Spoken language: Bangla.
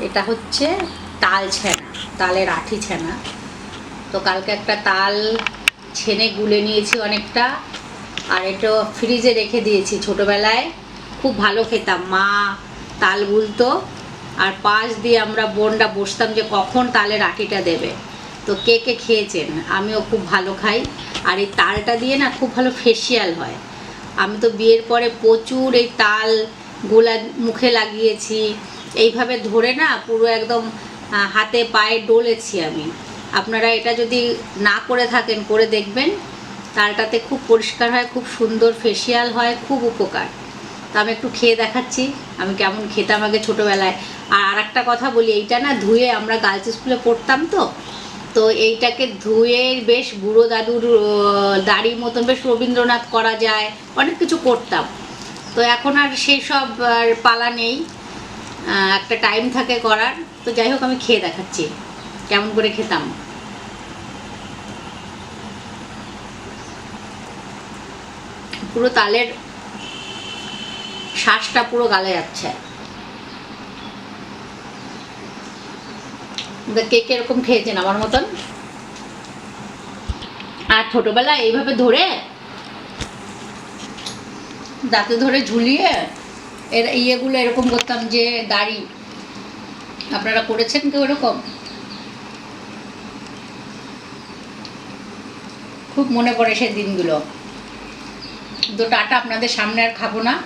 এটা হচ্ছে তাল ছেনা, তালের আঠি ছেনা। তো কালকে একটা তাল ছেনে গুলে নিয়েছি অনেকটা, আর এটা ফ্রিজে রেখে দিয়েছি। ছোটোবেলায় খুব ভালো খেতাম, মা তাল গুলতো, আর পাশ দিয়ে আমরা বোনরা বসতাম যে কখন তালের আটিটা দেবে। তো কে কে খেয়েছেন? আমিও খুব ভালো খাই। আর এই তালটা দিয়ে না খুব ভালো ফেসিয়াল হয়। আমি তো বিয়ের পরে প্রচুর এই তাল গোলা মুখে লাগিয়েছি। এইভাবে ধরে না পুরো একদম হাতে পায়ে ডলেছি আমি। আপনারা এটা যদি না করে থাকেন, করে দেখবেন, তালটাতে খুব পরিষ্কার হয়, খুব সুন্দর ফেসিয়াল হয়, খুব উপকার। তো আমি একটু খেয়ে দেখাচ্ছি, আমি কেমন খেতাম আগে ছোটোবেলায়। আর আর একটা কথা বলি, এইটা না ধুয়ে আমরা গার্লস স্কুলে পড়তাম তো তো এইটাকে ধুয়ে বেশ বুড়ো দাদুর দাড়ির মতন বেশ রবীন্দ্রনাথ করা যায়, অনেক কিছু করতাম। তো এখন আর সেই সব আর পালা নেই। একটা টাইম থাকে করার। তো যাই হোক, আমি খেয়ে দেখাচ্ছি। কেমন করে খেতাম। পুরো তালের শ্বাসটা পুরো গালে যাচ্ছে। কেক এরকম খেয়েছেন আমার মতন? আর ছোটবেলায় এইভাবে ধরে, দাঁতে ধরে ঝুলিয়ে এর ইয়েগুলো এরকম করতাম যে দাড়ি। আপনারা করেছেন কেউ এরকম? খুব মনে পড়ে সেই দিনগুলো। তো টাটা আপনাদের সামনে আর খাব না।